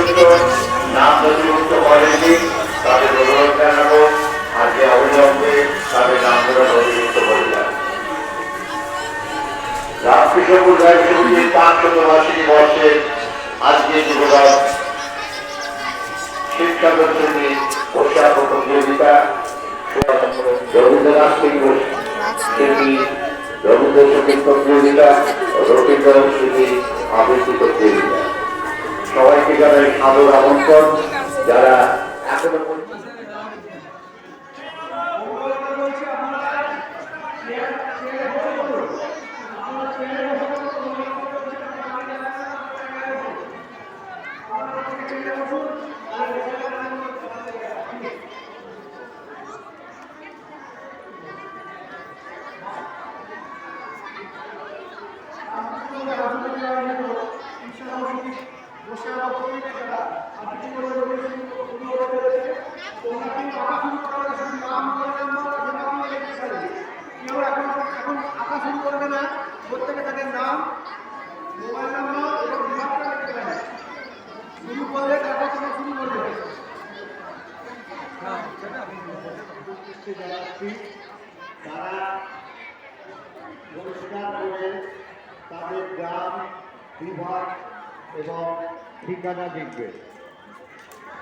পর্যন্ত নাম নথিভুক্ত করেনি তাদের অনুরোধ জানাব আজকে অবিলম্বে তাদের নামগুলো নথিভুক্ত করে দেন। রামকৃষ্ণপুর রায় সমিতির পাঁচশত বার্ষিকী বর্ষের আজকে যুবরাজ শিক্ষা দর্শনী পোশাক ও প্রতিযোগিতা রবীন্দ্রনাথ স্মৃতি রবীন্দ্র সংগীত প্রতিযোগিতা ও রবীন্দ্র আবৃত্তি প্রতিযোগিতা। সবাইকে জানাই আমন্ত্রণ যারা এখনও পর্যন্ত এখন এখন আঁকা শুরু করবে না। প্রত্যেকে তাদের নাম, মোবাইল এবং শুরু তারপর শুরু করবে। তারা করে তাদের গ্রাম বিভাগ এবং ঠিকানা লিখবে।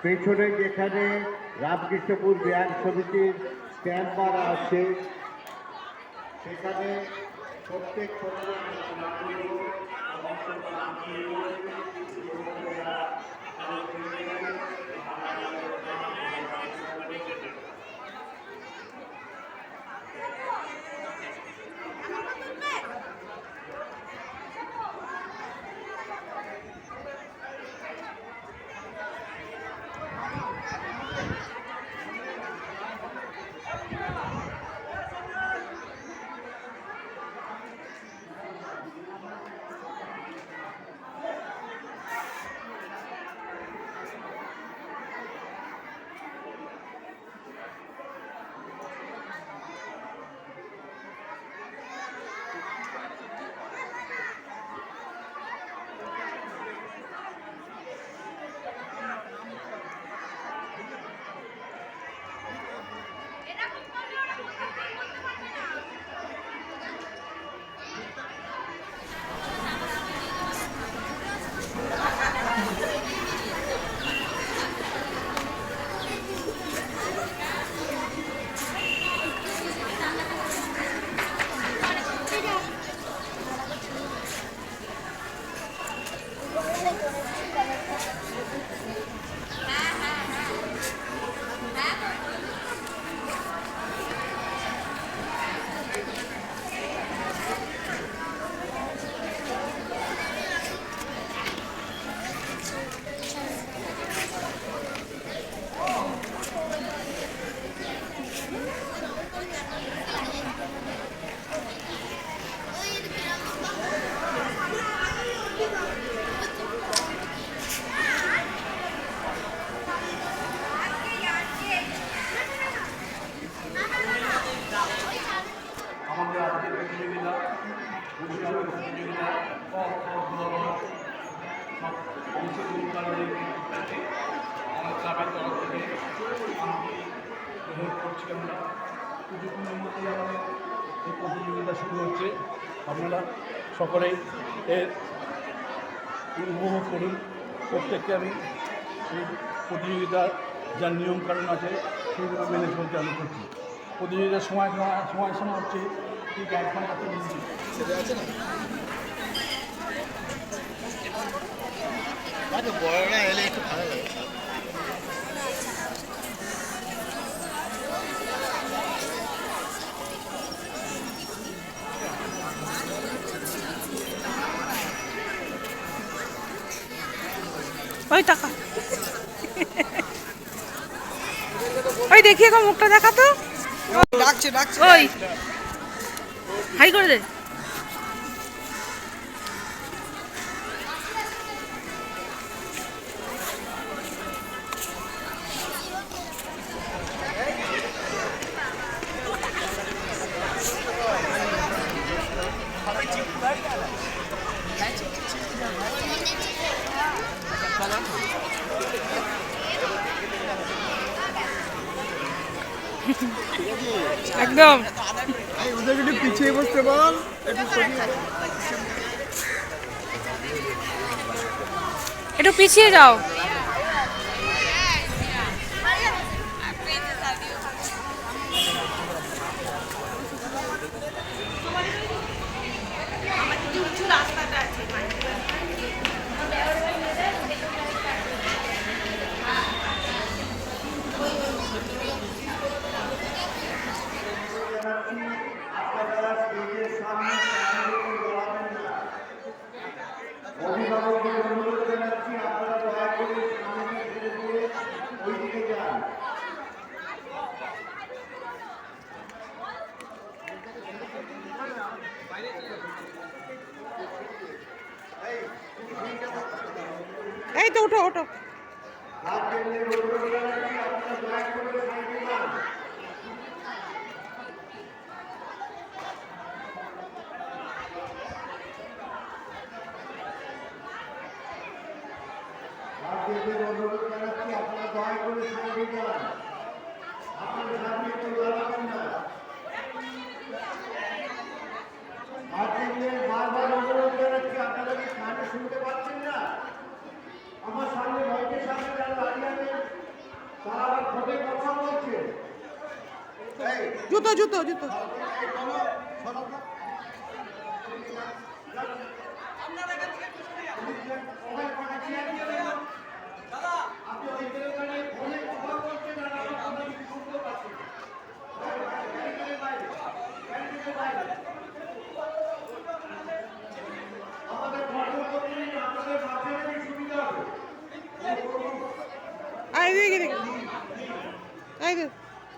পেছনে যেখানে রামকৃষ্ণপুর ব্যাংক সমিতির ক্যাম্প মারা আছে সেখানে প্রত্যেক আমাদের প্রতিযোগিতা ক খ গ ঘ সব অংশগ্রহণ কারণে আমার প্রতিযোগিতা শুরু হচ্ছে আপনারা সকলেই এর উপভোগ করুন। প্রত্যেককে আমি এই প্রতিযোগিতার যা নিয়মকানুন আছে সেগুলো মেনে চলতে আমি করছি। প্রতিযোগিতার সময় সময় সময় হচ্ছে বড়রা এলে একটু ভালো লাগে ওই টাকা। ওই দেখি এখন মুখটা দেখা তো। ডাকছে ডাকছে। ওই। হাই করে দে। একদম। একটু পিছিয়ে বসতে একটু পিছিয়ে যাও আপনারা স্টেজের সামনে সামনে দাঁড়াবেন না অভিভাবকদের অনুরোধ জানাচ্ছি আপনারা দয়া করে সামনে ছেড়ে দিয়ে ওইদিকে যান এই তো ওঠো ওঠো হাত টেনে অনুরোধ জানাচ্ছি আপনারা দয়া করে সাইডে যান দয়া করে দাঁড়াবেন না বারবার শুনতে পাচ্ছেন না আমার সামনে বলছে জুতো জুতো জুতো কোনো সরব না। সবাই কটা চেয়ার দিয়ে দেন। আপনি ওইখানে ওখানে ফোনে কথা বলছেন আর আমরা আমরা কিছু শুনতে পাচ্ছি না। ব্যারিকেডের বাইরে, ব্যারিকেডের বাইরে। আমাদের ফটো করতে আপনাদের মাঝখানে সুবিধা হবে আই দেখি দেখি আই দে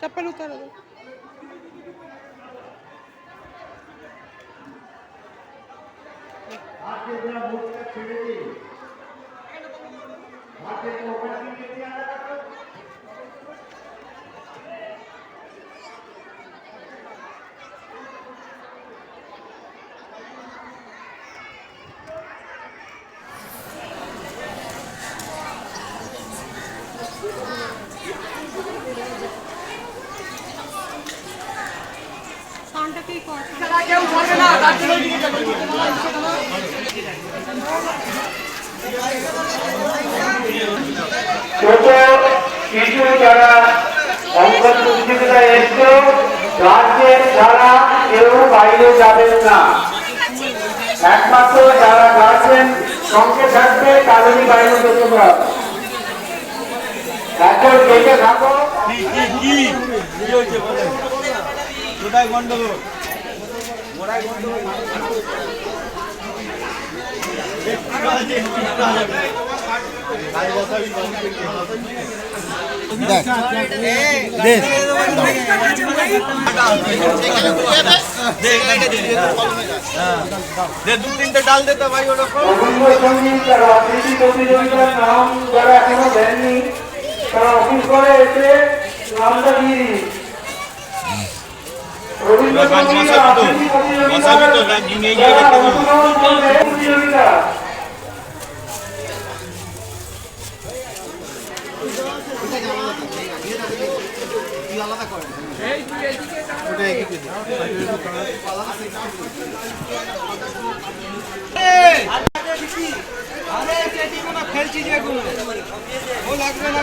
চপ্পল উতার হাতে দেওয়া মুখটা ছেড়ে দিন। হাতে ওখান থেকে দিয়ে আলাদা ছোট শিশু যারা প্রতিযোগিতায় এসছো গার্জেন ছাড়া কেউ বাইরে যাবেন না। একমাত্র যারা গার্জেন সঙ্গে থাকবে, তাদেরই বাইরে যেতে দেখে থাকো। কোথায় গন্ডগোল? দে তিনটে ডাল দিতে ভাই ওরকম। প্রতিযোগিতার নাম যারা এখনও দেননি, তারা অফিস করে এসে নামটা দিয়ে দিন রবীন্দ্রসঙ্গীত আর আবৃত্তি প্রতিযোগিতা বসাবি তো, না, নিয়ে গিয়ে রেখে দেবো। খেলছি যেগুলো ও লাগবে না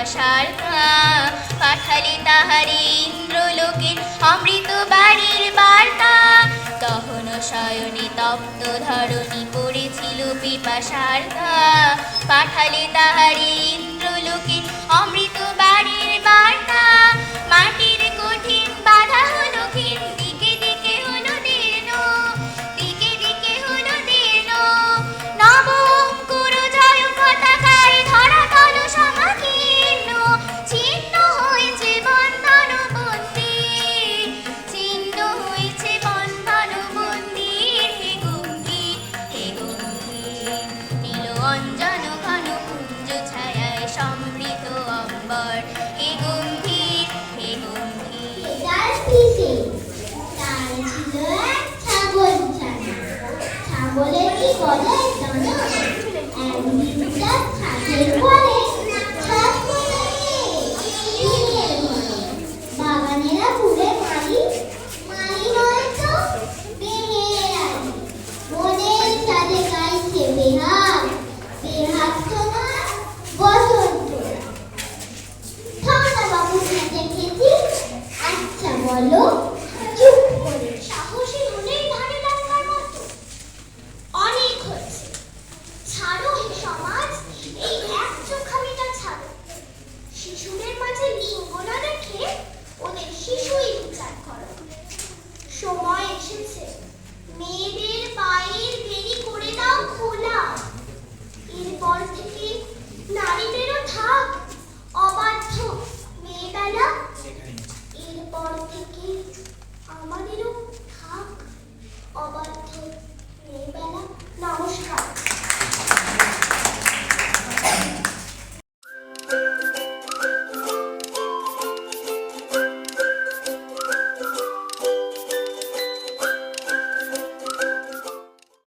ভালোবাসার পাঠালি তাহারি ইন্দ্রলোকের অমৃত বাড়ির বার্তা। তখন শয়নে তপ্ত ধরণী পড়েছিল পিপা পিপাসার পাঠালি তাহারি ইন্দ্রলোকের অমৃত বাড়ির বার্তা। ছাগলেরই গলায় ডানা এক বিটা ছাগলের